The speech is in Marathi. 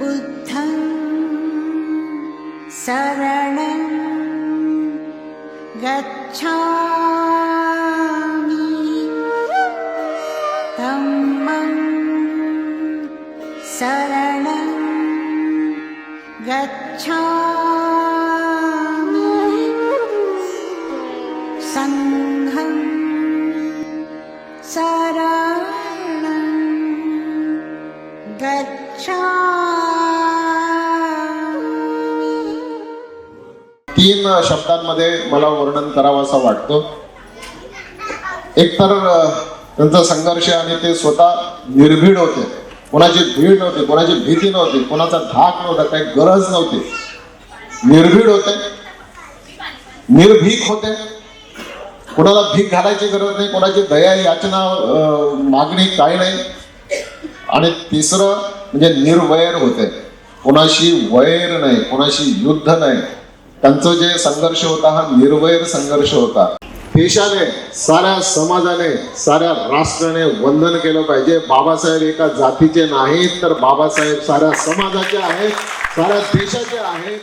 बुद्धं शरणं गच्छामि। धम्मं शरणं गच्छामि। सङ्घं तीन शब्दांमध्ये मला वर्णन करावं असं वाटतं एकतर त्यांचा संघर्ष आणि ते स्वतः निर्भीड होते. कोणाची भीड नव्हती कोणाची भीती नव्हती कोणाचा धाक नव्हता काही गरज नव्हती. निर्भीड होते. निर्भीक होते. कोणाला भीक घालायची गरज नाही कोणाची दया याचना मागणी काही नाही. आणि तिसरं म्हणजे निर्वैर होते. कोणाशी वैर नाही कोणाशी युद्ध नाही. त्यांचं जे संघर्ष होता हा निर्वैर संघर्ष होता. देशाने साऱ्या समाजाने साऱ्या राष्ट्राने वंदन केलं पाहिजे. बाबासाहेब एका जातीचे नाहीत तर बाबासाहेब साऱ्या समाजाचे आहेत साऱ्या देशाचे आहेत.